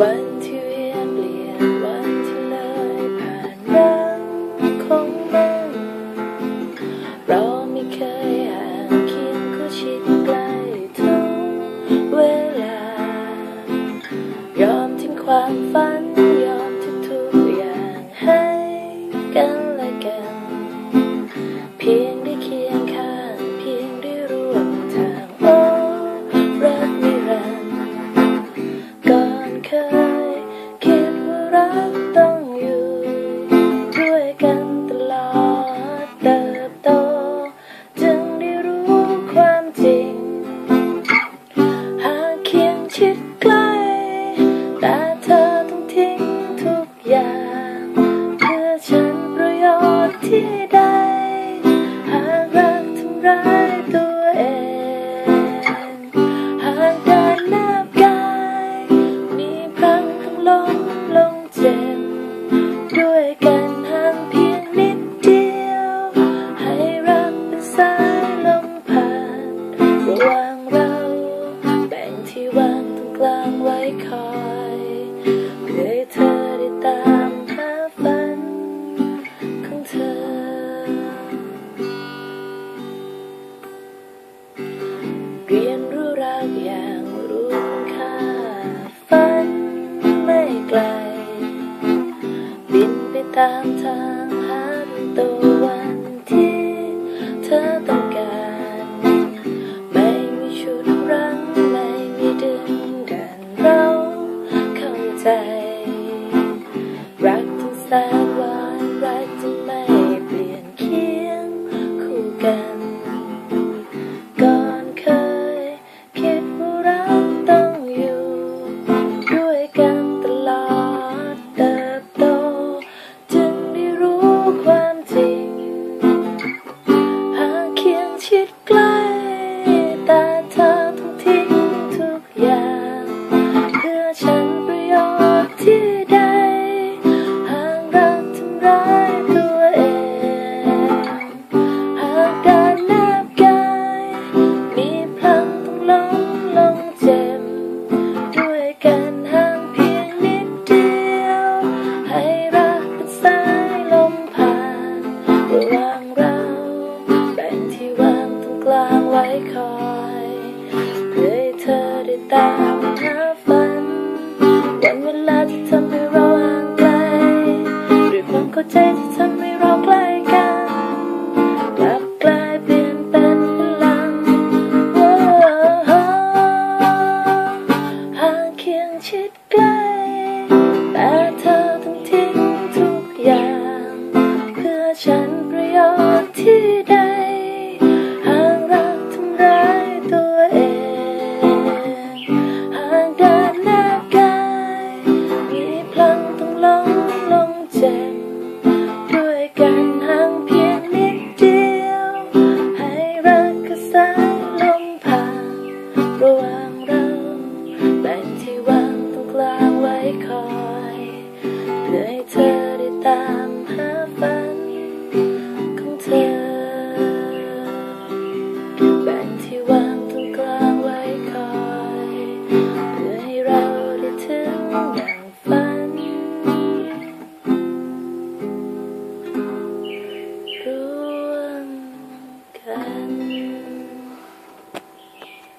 วันที่เปลี่ยนวันที่เลยผ่านนั้นคงมันเราไม่เคยห่างเคียงคู่ชิดใกล้ทุกเวลายอมทิ้งความฝัน อย่างเพื่อฉันประโยชน์ที่ใด หากรักทำร้ายตัวเอง หากการนับกายมีพลังทั้งล้มลงเจ็บด้วยกัน 단단한 하루도 กลางไว้คอยเพื่อเธอได้ตามหาฝัน วันเวลาที่ทำให้เราห่างไกลด้วยความเข้าใจที่ทำให้เราใกล้กันกลับกลายเปลี่ยนเป็นพลังห่างเคียงชิดใกล้แต่